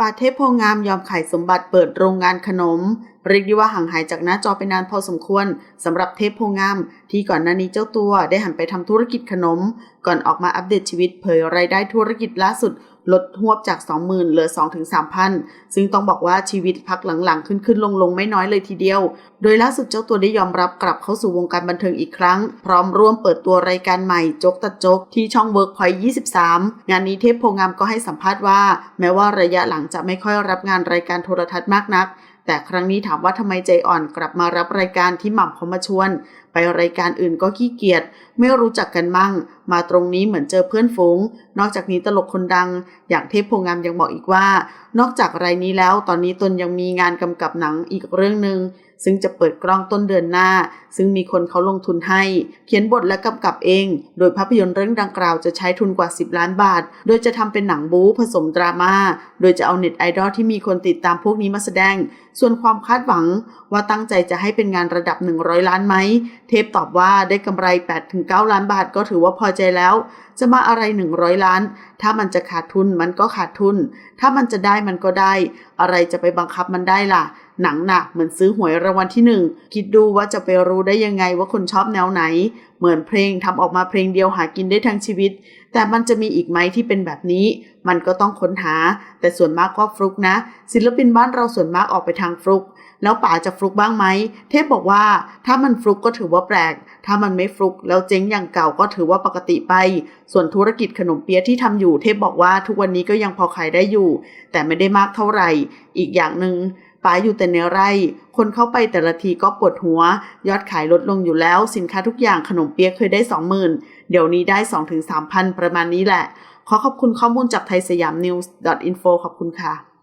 ป่าเทพโพงามยอมขายสมบัติเปิดโรงงานขนม เรียกได้ว่าห่างหายจากหน้าจอไปนานพอสมควรสำหรับเทพโพงาม ที่ก่อนหน้านี้เจ้าตัวได้หันไปทำธุรกิจขนม ก่อนออกมาอัปเดตชีวิตเผยรายได้ธุรกิจล่าสุด ลดหวบจาก 20,000เหลือ 2-3,000 ซึ่งต้องบอกว่าชีวิตพักหลังๆ ขึ้นขึ้นลงลงๆไม่น้อยเลยทีเดียว โดยล่าสุดเจ้าตัวได้ยอมรับกลับเข้าสู่วงการบันเทิงอีกครั้ง พร้อมร่วมเปิดตัวรายการใหม่จกตัดจกที่ช่อง Workpoint 23 งานนี้เทพโพงามก็ให้สัมภาษณ์ว่า แม้ว่าระยะหลังจะไม่ค่อยรับงานรายการโทรทัศน์มากนัก แต่ครั้งนี้ถามว่าทำไมใจอ่อนกลับมารับรายการที่หม่ำเขามาชวน ไปรายการอื่นก็ขี้เกียจไม่รู้จักกันมั่ง มาตรงนี้เหมือนเจอเพื่อนฝูง นอกจากนี้ตลกคนดัง อย่างเทพโพงามยังบอกอีกว่า นอกจากรายนี้แล้วตอนนี้ตนยังมีงานกำกับหนังอีกเรื่องหนึ่งซึ่งจะเปิดกล้องต้นเดือนหน้า ซึ่งมีคนเขาลงทุนให้ เขียนบทและกำกับเอง โดยภาพยนตร์เรื่องดังกล่าวจะใช้ทุนกว่า 10 ล้านบาท โดยจะทำเป็นหนังบู๊ผสมดราม่า โดยจะเอาเน็ตไอดอลที่มีคนติดตามพวกนี้มาแสดง ส่วนความคาดหวังว่าตั้งใจจะให้เป็นงานระดับ 100 ล้านไหม เทพตอบว่าได้กำไร 8-9 ล้านบาทก็ถือว่าพอใจแล้ว จะมาอะไร 100 ล้าน ถ้ามันจะขาดทุนมันก็ขาดทุน ถ้ามันจะได้มันก็ได้ อะไรจะไปบังคับมันได้ล่ะ หนังหน่ะเหมือนซื้อหวยรางวัลที่หนึ่งคิดดูว่าจะไปรู้ได้ยังไงว่าคนชอบแนวไหน เหมือนเพลงทำออกมาเพลงเดียวหากินได้ทั้งชีวิต แต่มันจะมีอีกไหมที่เป็นแบบนี้ มันก็ต้องค้นหา แต่ส่วนมากก็ฟลุกนะ ศิลปินบ้านเราส่วนมากออกไปทางฟลุก แล้วป๋าจะฟลุกบ้างไหม เทพบอกว่า ถ้ามันฟลุกก็ถือว่าแปลก ถ้ามันไม่ฟลุกแล้วเจ๊งอย่างเก่าก็ถือว่าปกติไป ส่วนธุรกิจขนมเปี๊ยะที่ทำอยู่ เทพบอกว่าทุกวันนี้ก็ยังพอขายได้อยู่ แต่ไม่ได้มากเท่าไหร่ อีกอย่างหนึ่ง ป๋าอยู่แต่ในไร่ คนเข้าไปแต่ละทีก็ปวดหัว ยอดขายลดลงอยู่แล้ว สินค้าทุกอย่างขนมเปี๊ยกเคยได้ 20,000 เดี๋ยวนี้ได้ 2-3,000 ประมาณนี้แหละ ขอขอบคุณข้อมูลจากไทยสยามนิวส์ .info ขอบคุณค่ะ